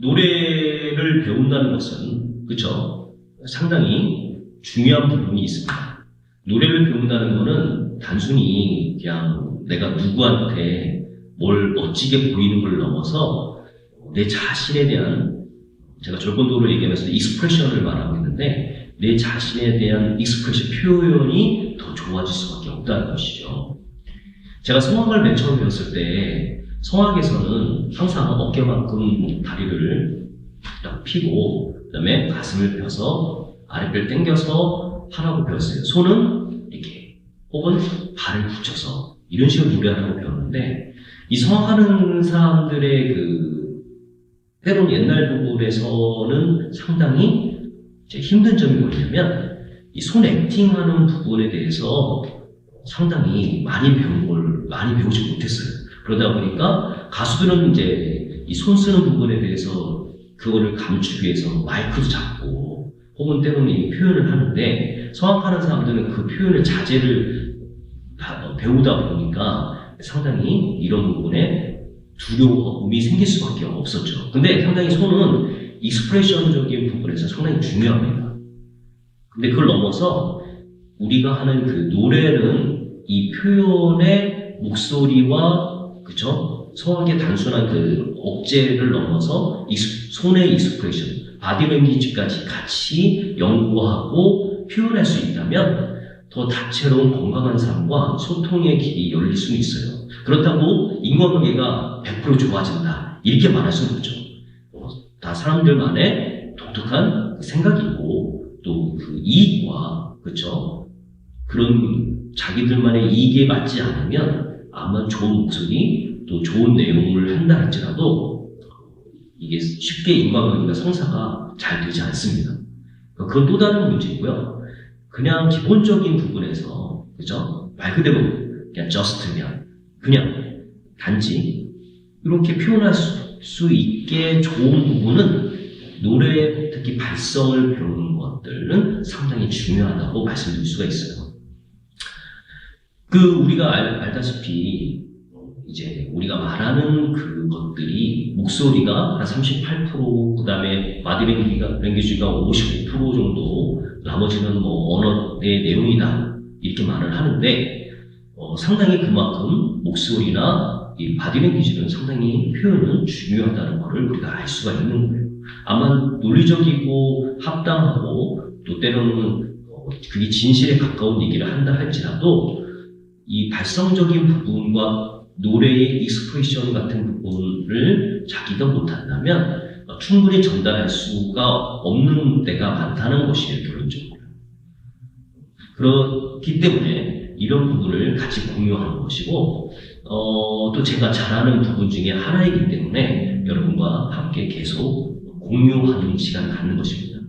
노래를 배운다는 것은 그쵸 상당히 중요한 부분이 있습니다. 노래를 배운다는 것은 단순히 그냥 내가 누구한테 뭘 멋지게 보이는 걸 넘어서 내 자신에 대한 제가 절권도로 얘기하면서 익스프레션을 말하고 있는데 내 자신에 대한 익스프레션 표현이 더 좋아질 수밖에 없다는 것이죠. 제가 성악을 맨 처음 배웠을 때 성악에서는 항상 어깨만큼 다리를 딱 펴고 그다음에 가슴을 펴서 아랫배를 당겨서 하라고 배웠어요. 손은 이렇게 혹은 발을 붙여서 이런 식으로 노래하라고 배웠는데 이 성악하는 사람들의 그 때론 옛날 부분에서는 상당히 힘든 점이 뭐냐면 이 손 액팅하는 부분에 대해서 상당히 많이 배운 걸 많이 배우지 못했어요. 그러다 보니까 가수들은 이제 이 손 쓰는 부분에 대해서 그거를 감추기 위해서 마이크도 잡고 혹은 때로는 이 표현을 하는데 성악하는 사람들은 그 표현을 자제를 다 배우다 보니까 상당히 이런 부분에 두려움이 생길 수밖에 없었죠. 근데 상당히 손은 익스프레션적인 부분에서 상당히 중요합니다. 근데 그걸 넘어서 우리가 하는 그 노래는 이 표현의 목소리와 그쵸 성악의 단순한 그 억제를 넘어서 익스- 손의 익스프레션, 바디랭귀지까지 같이 연구하고 표현할 수 있다면 더 다채로운 건강한 삶과 소통의 길이 열릴 수 있어요. 그렇다고 인과관계가 100% 좋아진다 이렇게 말할 수는 없죠. 어, 다 사람들만의 독특한 그 생각이 있고 또 그 이익과 그쵸 그런 자기들만의 이익에 맞지 않으면 아마 좋은 목소리 또 좋은 내용을 한다 할지라도 이게 쉽게 인과관계가 성사가 잘 되지 않습니다. 그건 또 다른 문제고요. 그냥 기본적인 부분에서 그죠 말 그대로 그냥 just면 그냥 단지 이렇게 표현할 수, 수 있게 좋은 부분은 노래 특히 발성을 배우는 것들은 상당히 중요하다고 말씀드릴 수가 있어요. 그 우리가 알, 알다시피 이제 우리가 말하는 그것들이 목소리가 한 38%, 그 다음에 바디랭귀가 랭귀지가 55% 정도, 나머지는 뭐 언어의 내용이다 이렇게 말을 하는데 어, 상당히 그만큼 목소리나 이 바디랭귀지는 상당히 표현은 중요하다는 것을 우리가 알 수가 있는 거예요. 아마 논리적이고 합당하고 또 때로는 어, 그게 진실에 가까운 얘기를 한다 할지라도 이 발성적인 부분과 노래의 익스프레션 같은 부분을 자기가 못한다면 어, 충분히 전달할 수가 없는 때가 많다는 것이에요, 결론적으로. 그렇기 때문에 이런 부분을 같이 공유하는 것이고, 어, 또 제가 잘하는 부분 중에 하나이기 때문에 여러분과 함께 계속 공유하는 시간을 갖는 것입니다.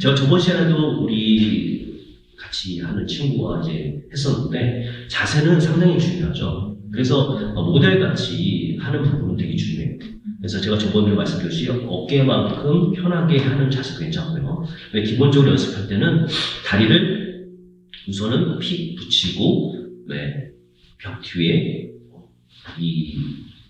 제가 저번 시간에도 우리 같이 하는 친구와 이제 했었는데, 자세는 상당히 중요하죠. 그래서 모델 같이 하는 부분은 되게 중요해요. 그래서 제가 저번에 말씀드렸듯이 어깨만큼 편하게 하는 자세 괜찮고요. 기본적으로 연습할 때는 다리를 우선은 픽 붙이고 네, 벽 뒤에 이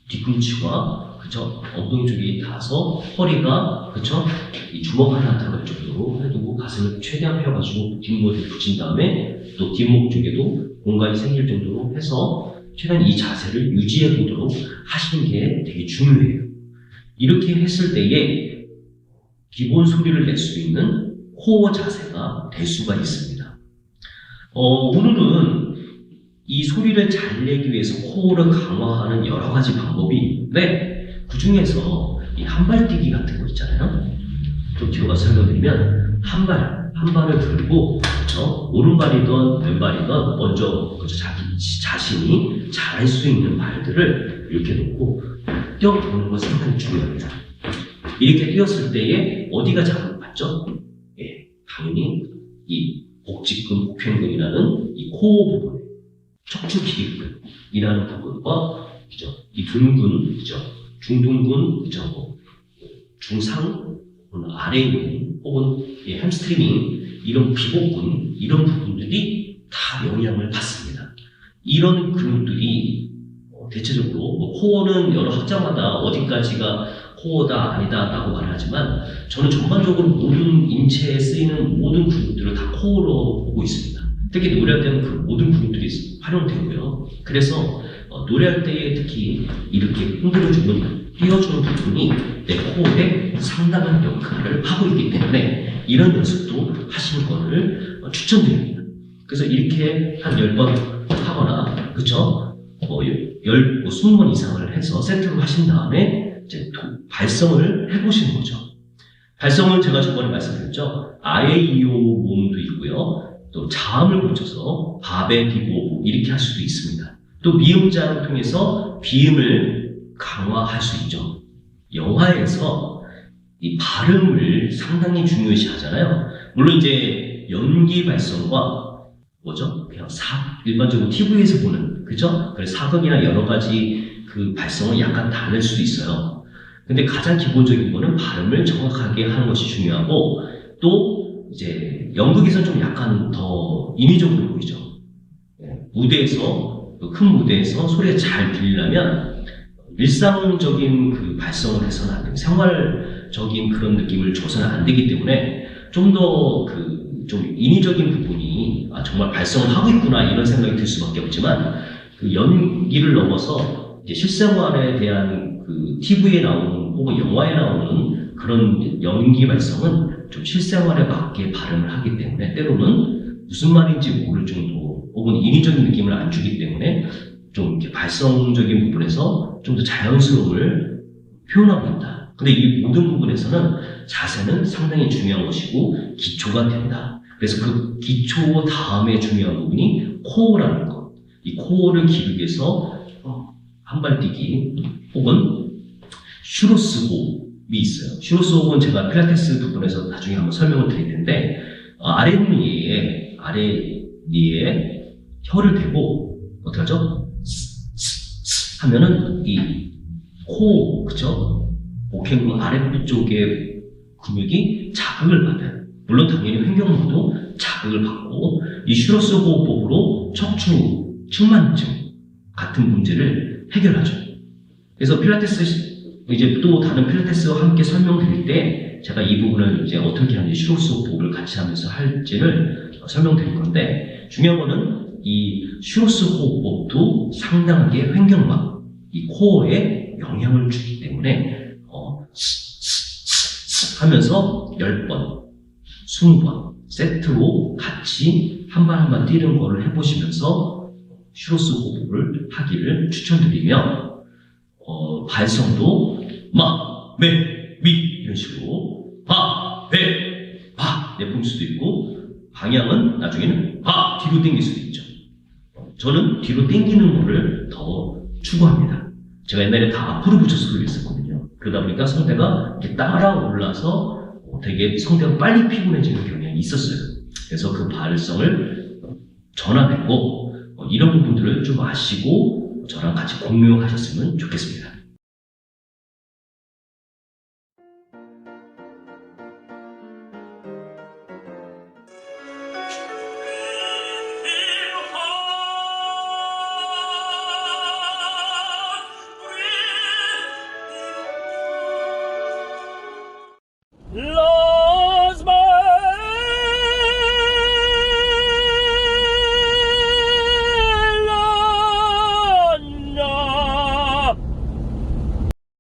뒤꿈치와 그쵸 엉덩이 쪽이 닿아서 허리가 그쵸 이 주먹 하나 들어갈 정도로 해두고 가슴을 최대한 펴가지고 뒷목에 붙인 다음에 또 뒷목 쪽에도 공간이 생길 정도로 해서 최대한 이 자세를 유지해 보도록 하시는 게 되게 중요해요. 이렇게 했을 때에 기본 소리를 낼 수 있는 코어 자세가 될 수가 있습니다. 어, 오늘은 이 소리를 잘 내기 위해서 코어를 강화하는 여러 가지 방법이 있는데 그 중에서 이 한발뛰기 같은 거 있잖아요. 좀 뒤로 가서 설명드리면 한 발, 한 발을 들고 그렇죠? 오른발이든 왼발이든 먼저 그렇죠? 자기 자신이 잘할 수 있는 발들을 이렇게 놓고 뛰어보는 것은 상당히 중요합니다. 이렇게 뛰었을 때에 어디가 자극 받죠? 예, 당연히 이 복직근, 복편근이라는 이 코어 부분, 척추 기립근이라는 부분과 그죠? 이 등근, 그죠? 중둔근, 그죠? 뭐, 중상, 혹은 햄스트링 이런 비복근 이런 부분들이 다 영향을 받습니다. 이런 근육들이 어, 대체적으로 뭐 코어는 여러 학자마다 어디까지가 코어다 아니다라고 말하지만 저는 전반적으로 모든 인체에 쓰이는 모든 근육들을 다 코어로 보고 있습니다. 특히 노래할 때는 그 모든 근육들이 활용되고요. 그래서 어, 노래할 때 특히 이렇게 흔들어주는 띄워주는 부분이 내 코어에 상당한 역할을 하고 있기 때문에 이런 연습도 하시는 거를 어, 추천드립니다. 그래서 이렇게 한 10번 하거나 그쵸? 뭐 열, 뭐 20번 이상을 해서 세트로 하신 다음에 이제 도- 발성을 해보시는 거죠. 발성은 제가 저번에 말씀드렸죠. 아에이오 모음도 있고요. 또 자음을 고쳐서 밥에 비고 이렇게 할 수도 있습니다. 또 미음자를 통해서 비음을 강화할 수 있죠. 영화에서 이 발음을 상당히 중요시 하잖아요. 물론 이제 연기 발성과 뭐죠? 그냥 사, 일반적으로 TV에서 보는, 그죠? 그래서 사극이나 여러 가지 그 발성은 약간 다를 수도 있어요. 근데 가장 기본적인 거는 발음을 정확하게 하는 것이 중요하고, 또 이제 연극에서는 좀 약간 더 인위적으로 보이죠. 예, 무대에서, 그 큰 무대에서 소리가 잘 들리려면 일상적인 그 발성을 해서는 안 돼요. 생활적인 그런 느낌을 줘서는 안 되기 때문에 좀 더 그 좀 인위적인 부분이 아, 정말 발성을 하고 있구나 이런 생각이 들 수밖에 없지만 그 연기를 넘어서 이제 실생활에 대한 그 TV에 나오는 혹은 영화에 나오는 그런 연기 발성은 좀 실생활에 맞게 발음을 하기 때문에 때로는 무슨 말인지 모를 정도 혹은 인위적인 느낌을 안 주기 때문에 좀 이렇게 발성적인 부분에서 좀 더 자연스러움을 표현하고 있다. 근데 이 모든 부분에서는 자세는 상당히 중요한 것이고 기초가 된다. 그래서 그 기초 다음에 중요한 부분이 코어라는 것. 이 코어를 기르기 위해서 어, 한발 뛰기 혹은 슈로스 호흡이 있어요. 슈로스 호흡은 제가 필라테스 부분에서 나중에 한번 설명을 드릴 텐데 어, 아랫니에 아랫니에 혀를 대고 어떻게 하죠? 하면은 이 코, 그죠? 목행근 아랫부 쪽의 근육이 자극을 받아요. 물론 당연히 횡격막도 자극을 받고 이 슈로스 호흡법으로 척추 측만증 같은 문제를 해결하죠. 그래서 필라테스 이제 또 다른 필라테스와 함께 설명드릴 때 제가 이 부분을 이제 어떻게 하는지 슈로스 호흡을 같이 하면서 할지를 설명드릴 건데 중요한 거는 이 슈로스 호흡법도 상당하게 횡격막 이 코어에 영향을 주기 때문에 어, 하면서 10번, 20번 세트로 같이 한번한번 뛰는 거를 해보시면서 슈로스 호흡을 하기를 추천드리며 어, 발성도 마, 메, 미 이런 식으로 바, 베, 바 내뿜을 수도 있고 방향은 나중에는 바 뒤로 당길 수도 있죠. 저는 뒤로 당기는 거를 더 추구합니다. 제가 옛날에 다 앞으로 붙여서 그랬었거든요. 그러다 보니까 성대가 이렇게 따라 올라서 어, 되게 성대가 빨리 피곤해지는 경향이 있었어요. 그래서 그 발성을 전환했고 어, 이런 부분들을 좀 아시고 저랑 같이 공유하셨으면 좋겠습니다.